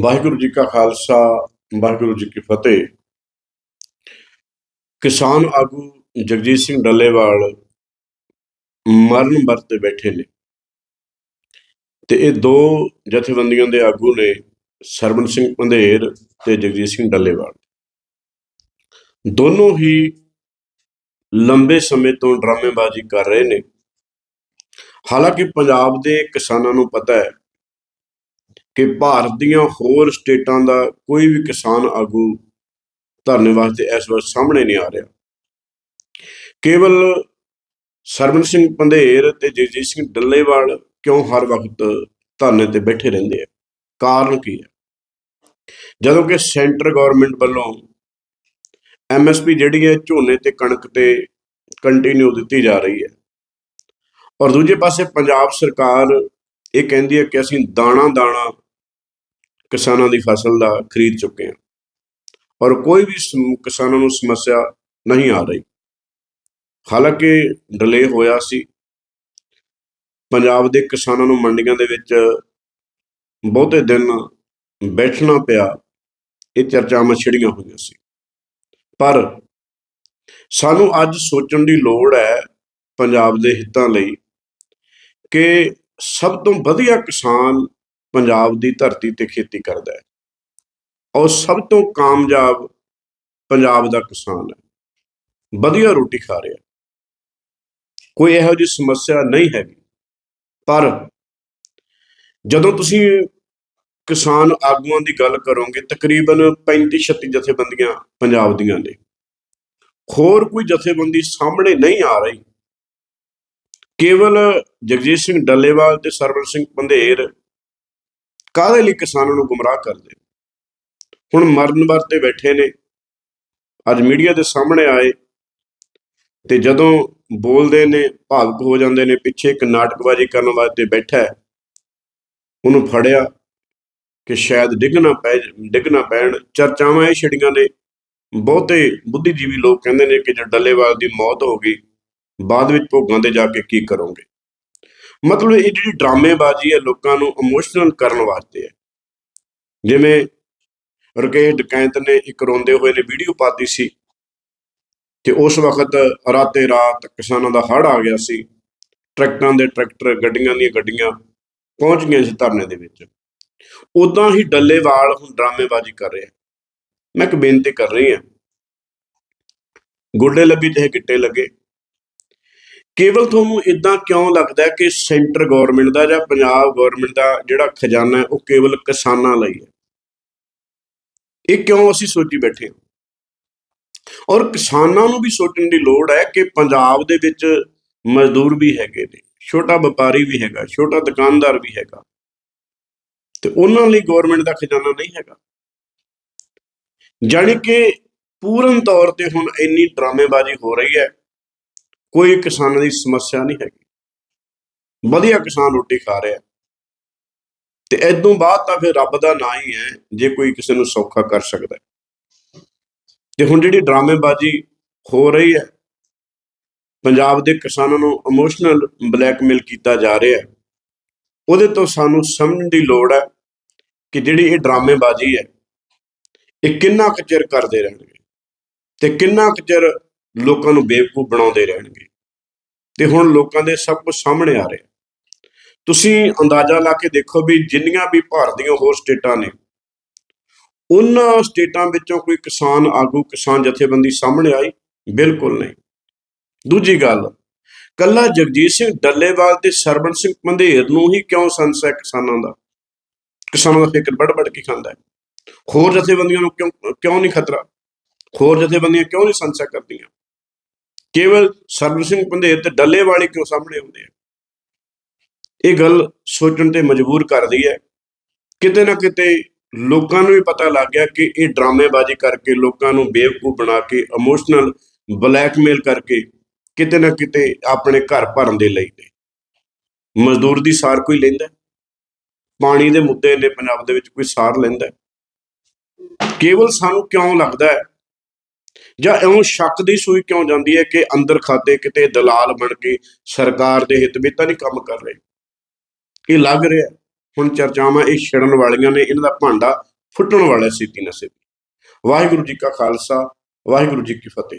ਵਾਹਿਗੁਰੂ ਜੀ ਕਾ ਖਾਲਸਾ, ਵਾਹਿਗੁਰੂ ਜੀ ਕੀ ਫਤਿਹ। ਕਿਸਾਨ ਆਗੂ ਜਗਜੀਤ ਸਿੰਘ ਡੱਲੇਵਾਲ ਮਰਨ ਵਰਤੇ ਬੈਠੇ ਨੇ। ਤੇ ਇਹ ਦੋ ਜਥੇਬੰਦੀਆਂ ਦੇ ਆਗੂ ਨੇ ਸਰਵਣ ਸਿੰਘ ਪੰਧੇਰ ਤੇ ਜਗਜੀਤ ਸਿੰਘ ਡੱਲੇਵਾਲ। ਦੋਨੋਂ ਹੀ ਲੰਬੇ ਸਮੇਂ ਤੋਂ ਡਰਾਮੇਬਾਜ਼ੀ ਕਰ ਰਹੇ ਨੇ। ਹਾਲਾਂਕਿ ਪੰਜਾਬ ਦੇ ਕਿਸਾਨਾਂ ਨੂੰ ਪਤਾ ਹੈ ਕਿ ਭਾਰਤ ਦੀਆਂ ਹੋਰ ਸਟੇਟਾਂ ਦਾ ਕੋਈ ਵੀ ਕਿਸਾਨ ਆਗੂ ਧਰਨੇ ਵਾਸਤੇ ਇਸ ਵਾਰ ਸਾਹਮਣੇ ਨਹੀਂ ਆ ਰਿਹਾ। ਕੇਵਲ ਸਰਵਨ ਸਿੰਘ ਪੰਧੇਰ ਤੇ ਜਗਜੀਤ ਸਿੰਘ ਡੱਲੇਵਾਲ ਕਿਉਂ ਹਰ ਵਕਤ ਧਰਨੇ ਤੇ ਬੈਠੇ ਰਹਿੰਦੇ ਆ? ਕਾਰਨ ਕੀ ਹੈ? ਜਦੋਂ ਕਿ ਸੈਂਟਰ ਗਵਰਨਮੈਂਟ ਵੱਲੋਂ ਐਮਐਸਪੀ ਜਿਹੜੀ ਹੈ ਝੋਨੇ ਤੇ ਕਣਕ ਤੇ ਕੰਟੀਨਿਊ ਦਿੱਤੀ ਜਾ ਰਹੀ ਹੈ ਔਰ ਦੂਜੇ ਪਾਸੇ ਪੰਜਾਬ ਸਰਕਾਰ ਇਹ ਕਹਿੰਦੀ ਹੈ ਕਿ ਅਸੀਂ ਦਾਣਾ ਦਾਣਾ ਕਿਸਾਨਾਂ ਦੀ ਫਸਲ ਦਾ ਖਰੀਦ ਚੁੱਕੇ ਹਾਂ। ਔਰ ਕੋਈ ਵੀ ਸਮ- ਕਿਸਾਨਾਂ ਨੂੰ ਸਮੱਸਿਆ ਨਹੀਂ ਆ ਰਹੀ। ਹਾਲਾਂਕਿ ਡਿਲੇ ਹੋਇਆ ਸੀ। ਪੰਜਾਬ ਦੇ ਕਿਸਾਨਾਂ ਨੂੰ ਮੰਡੀਆਂ ਦੇ ਵਿੱਚ ਬਹੁਤੇ ਦਿਨ ਬੈਠਣਾ ਪਿਆ। ਇਹ ਚਰਚਾਵਾਂ ਛਿੜੀਆਂ ਹੋਈਆਂ ਸੀ। ਪਰ ਸਾਨੂੰ ਅੱਜ ਸੋਚਣ ਦੀ ਲੋੜ ਹੈ ਪੰਜਾਬ ਦੇ ਹਿੱਤਾਂ ਲਈ ਕਿ ਸਭ ਤੋਂ ਵਧੀਆ ਕਿਸਾਨ ਪੰਜਾਬ ਦੀ ਧਰਤੀ ਤੇ ਖੇਤੀ ਕਰਦਾ ਹੈ। ਔਰ ਸਭ ਤੋਂ ਕਾਮਯਾਬ ਪੰਜਾਬ ਦਾ ਕਿਸਾਨ ਹੈ। ਵਧੀਆ ਰੋਟੀ ਖਾ ਰਿਹਾ ਕੋਈ ਇਹੋ ਜਿਹੀ ਸਮੱਸਿਆ ਨਹੀਂ ਹੈਗੀ। ਪਰ ਜਦੋਂ ਤੁਸੀਂ ਕਿਸਾਨ ਆਗੂਆਂ ਦੀ ਗੱਲ ਕਰੋਗੇ, ਤਕਰੀਬਨ 35 36 ਜਥੇਬੰਦੀਆਂ ਪੰਜਾਬ ਦੀਆਂ ਨੇ। ਹੋਰ ਕੋਈ ਜਥੇਬੰਦੀ ਸਾਹਮਣੇ ਨਹੀਂ ਆ ਰਹੀ। ਕੇਵਲ ਜਗਜੀਤ ਸਿੰਘ ਡੱਲੇਵਾਲ ਤੇ ਸਰਵਰ ਸਿੰਘ ਪੰਧੇਰ ਕਾਹਦੇ ਲਈ ਕਿਸਾਨਾਂ ਨੂੰ ਗੁੰਮਰਾਹ ਕਰਦੇ? ਹੁਣ ਮਰਨ ਵਰਤੇ ਬੈਠੇ ਨੇ। ਅੱਜ ਮੀਡੀਆ ਦੇ ਸਾਹਮਣੇ ਆਏ ਤੇ ਜਦੋਂ ਬੋਲਦੇ ਨੇ, ਭਾਵੁਕ ਹੋ ਜਾਂਦੇ ਨੇ, ਪਿੱਛੇ ਇੱਕ ਨਾਟਕਬਾਜ਼ੀ ਕਰਨ ਵਾਸਤੇ ਬੈਠਾ ਹੈ, ਉਹਨੂੰ ਫੜਿਆ ਕਿ ਸ਼ਾਇਦ ਡਿੱਗਣਾ ਪੈ ਡਿੱਗਣਾ ਪੈਣ। ਚਰਚਾਵਾਂ ਇਹ ਛਿੜੀਆਂ ਨੇ। ਬਹੁਤੇ ਬੁੱਧੀਜੀਵੀ ਲੋਕ ਕਹਿੰਦੇ ਨੇ ਕਿ ਜੇ ਡੱਲੇਵਾਲ ਦੀ ਮੌਤ ਹੋ ਗਈ, ਬਾਅਦ ਵਿੱਚ ਭੋਗਾਂ ਤੇ ਜਾ ਕੇ ਕੀ ਕਰੋਗੇ? ਮਤਲਬ ਇਹ ਜਿਹੜੀ ਡਰਾਮੇਬਾਜ਼ੀ ਹੈ ਲੋਕਾਂ ਨੂੰ ਇਮੋਸ਼ਨਲ ਕਰਨ ਵਾਸਤੇ ਹੈ। ਜਿਵੇਂ ਰਕੇਸ਼ ਡਕੈਂਤ ਨੇ ਇੱਕ ਰੋਂਦੇ ਹੋਏ ਨੇ ਵੀਡੀਓ ਪਾਤੀ ਸੀ ਕਿ ਉਸ ਵਕਤ ਰਾਤੇ ਰਾਤ ਕਿਸਾਨਾਂ ਦਾ ਹੜ ਆ ਗਿਆ ਸੀ। ਟਰੈਕਟਰਾਂ ਦੇ ਟਰੈਕਟਰ, ਗੱਡੀਆਂ ਦੀਆਂ ਗੱਡੀਆਂ ਪਹੁੰਚ ਗਈਆਂ ਸੀ ਧਰਨੇ ਦੇ ਵਿੱਚ। ਉਦਾਂ ਹੀ ਡੱਲੇਵਾਲ ਹੁਣ ਡਰਾਮੇਬਾਜ਼ੀ ਕਰ ਰਿਹਾ। ਮੈਂ ਇੱਕ ਬੇਨਤੀ ਕਰ ਰਹੀ ਹਾਂ। ਗੋਡੇ ਲੱਗੀ ਤੇ ਗਿੱਟੇ ਲੱਗੇ। ਕੇਵਲ ਤੁਹਾਨੂੰ ਇਦਾਂ ਕਿਉਂ ਲੱਗਦਾ ਕਿ ਸੈਂਟਰ ਗਵਰਨਮੈਂਟ ਦਾ ਜਾਂ ਪੰਜਾਬ ਗਵਰਨਮੈਂਟ ਦਾ ਜਿਹੜਾ ਖਜ਼ਾਨਾ ਹੈ, ਉਹ ਕੇਵਲ ਕਿਸਾਨਾਂ ਲਈ ਹੈ? ਇਹ ਕਿਉਂ ਅਸੀਂ ਸੋਚੀ ਬੈਠੇ ਹਾਂ? ਔਰ ਕਿਸਾਨਾਂ ਨੂੰ ਵੀ ਸੋਚਣ ਦੀ ਲੋੜ ਹੈ ਕਿ ਪੰਜਾਬ ਦੇ ਵਿੱਚ ਮਜ਼ਦੂਰ ਵੀ ਹੈਗੇ ਨੇ, ਛੋਟਾ ਵਪਾਰੀ ਵੀ ਹੈਗਾ, ਛੋਟਾ ਦੁਕਾਨਦਾਰ ਵੀ ਹੈਗਾ। ਤੇ ਉਹਨਾਂ ਲਈ ਗਵਰਨਮੈਂਟ ਦਾ ਖਜ਼ਾਨਾ ਨਹੀਂ ਹੈਗਾ। ਜਾਣੀ ਕਿ ਪੂਰਨ ਤੌਰ ਤੇ ਹੁਣ ਇੰਨੀ ਡਰਾਮੇਬਾਜ਼ੀ ਹੋ ਰਹੀ ਹੈ ਕੋਈ ਕਿਸਾਨਾਂ ਦੀ ਸਮੱਸਿਆ ਨਹੀਂ ਹੈਗੀ। ਵਧੀਆ ਕਿਸਾਨ ਰੋਟੀ ਖਾ ਰਿਹਾ। ਤੇ ਇਦੋਂ ਬਾਅਦ ਤਾਂ ਫਿਰ ਰੱਬ ਦਾ ਨਾਂ ਹੀ ਹੈ, ਜੇ ਕੋਈ ਕਿਸੇ ਨੂੰ ਸੌਖਾ ਕਰ ਸਕਦਾ। ਤੇ ਹੁਣ ਜਿਹੜੀ ਡਰਾਮੇਬਾਜ਼ੀ ਹੋ ਰਹੀ ਹੈ, ਪੰਜਾਬ ਦੇ ਕਿਸਾਨਾਂ ਨੂੰ ਇਮੋਸ਼ਨਲ ਬਲੈਕਮੇਲ ਕੀਤਾ ਜਾ ਰਿਹਾ। ਹੈ ਉਹਦੇ ਤੋਂ ਸਾਨੂੰ ਸਮਝਣ ਦੀ ਲੋੜ ਹੈ ਕਿ ਜਿਹੜੀ ਇਹ ਡਰਾਮੇਬਾਜ਼ੀ ਹੈ, ਇਹ ਕਿੰਨਾ ਕੁ ਚਿਰ ਕਰਦੇ ਰਹਿਣਗੇ ਤੇ ਕਿੰਨਾ ਕੁ ਚਿਰ ਲੋਕਾਂ ਨੂੰ ਬੇਵਕੂਫ ਬਣਾਉਂਦੇ ਰਹਿਣਗੇ। ਤੇ ਹੁਣ ਲੋਕਾਂ ਦੇ ਸਭ ਕੁਝ ਸਾਹਮਣੇ ਆ ਰਿਹਾ। ਤੁਸੀਂ ਅੰਦਾਜ਼ਾ ਲਾ ਕੇ ਦੇਖੋ ਵੀ ਜਿੰਨੀਆਂ ਵੀ ਭਾਰਤ ਦੀਆਂ ਹੋਰ ਸਟੇਟਾਂ ਨੇ, ਉਹਨਾਂ ਸਟੇਟਾਂ ਵਿੱਚੋਂ ਕੋਈ ਕਿਸਾਨ ਆਗੂ, ਕਿਸਾਨ ਜਥੇਬੰਦੀ ਸਾਹਮਣੇ ਆਈ? ਬਿਲਕੁਲ ਨਹੀਂ। ਦੂਜੀ ਗੱਲ, ਕੱਲਾ ਜਗਜੀਤ ਸਿੰਘ ਡੱਲੇਵਾਲ ਤੇ ਸਰਵਣ ਸਿੰਘ ਪੰਧੇਰ ਨੂੰ ਹੀ ਕਿਉਂ ਸੰਸ ਹੈ ਕਿਸਾਨਾਂ ਦਾ? ਕਿਸਾਨਾਂ ਦਾ ਫਿਕਰ ਬੜ ਬੜ ਕੇ ਖਾਂਦਾ ਹੈ। ਹੋਰ ਜਥੇਬੰਦੀਆਂ ਨੂੰ ਕਿਉਂ ਕਿਉਂ ਨਹੀਂ ਖਤਰਾ? ਹੋਰ ਜਥੇਬੰਦੀਆਂ ਕਿਉਂ ਨਹੀਂ ਸੰਸਾ ਕਰਦੀਆਂ? ਕੇਵਲ ਸਰਵਣ ਸਿੰਘ ਪੰਧੇਰ ਤੇ ਡੱਲੇਵਾਲ ਹੀ ਕਿਉਂ ਸਾਹਮਣੇ ਆਉਂਦੇ ਆ? ਇਹ ਗੱਲ ਸੋਚਣ ਤੇ ਮਜਬੂਰ ਕਰਦੀ ਹੈ। ਕਿਤੇ ਨਾ ਕਿਤੇ ਲੋਕਾਂ ਨੂੰ ਵੀ ਪਤਾ ਲੱਗ ਗਿਆ ਕਿ ਇਹ ਡਰਾਮੇਬਾਜ਼ੀ ਕਰਕੇ ਲੋਕਾਂ ਨੂੰ ਬੇਵਕੂਫ ਬਣਾ ਕੇ ਇਮੋਸ਼ਨਲ ਬਲੈਕਮੇਲ ਕਰਕੇ ਕਿਤੇ ਨਾ ਕਿਤੇ ਆਪਣੇ ਘਰ ਭਰਨ ਦੇ ਲਈ ਨੇ। ਮਜ਼ਦੂਰ ਦੀ ਸਾਰ ਕੋਈ ਲੈਂਦਾ? ਪਾਣੀ ਦੇ ਮੁੱਦੇ ਨੇ ਪੰਜਾਬ ਦੇ ਵਿੱਚ ਕੋਈ ਸਾਰ ਲੈਂਦਾ? ਕੇਵਲ ਸਾਨੂੰ ਕਿਉਂ ਲੱਗਦਾ ਹੈ ਜਾਂ ਇਉਂ ਸ਼ੱਕ ਦੀ ਸੂਈ ਕਿਉਂ ਜਾਂਦੀ ਹੈ ਕਿ ਅੰਦਰ ਖਾਤੇ ਕਿਤੇ ਦਲਾਲ ਬਣ ਕੇ ਸਰਕਾਰ ਦੇ ਹਿੱਤ ਵਿੱਚ ਤਾਂ ਨਹੀਂ ਕੰਮ ਕਰ ਰਹੇ? ਇਹ ਲੱਗ ਰਿਹਾ ਹੁਣ ਚਰਚਾਵਾਂ ਇਹ ਛਿੜਨ ਵਾਲੀਆਂ ਨੇ, ਇਹਨਾਂ ਦਾ ਭਾਂਡਾ ਫੁੱਟਣ ਵਾਲਾ ਸੀ ਨਾ ਛੇਤੀ ਵਾਹਿਗੁਰੂ ਜੀ ਕਾ ਖਾਲਸਾ, ਵਾਹਿਗੁਰੂ ਜੀ ਕੀ ਫਤਿਹ।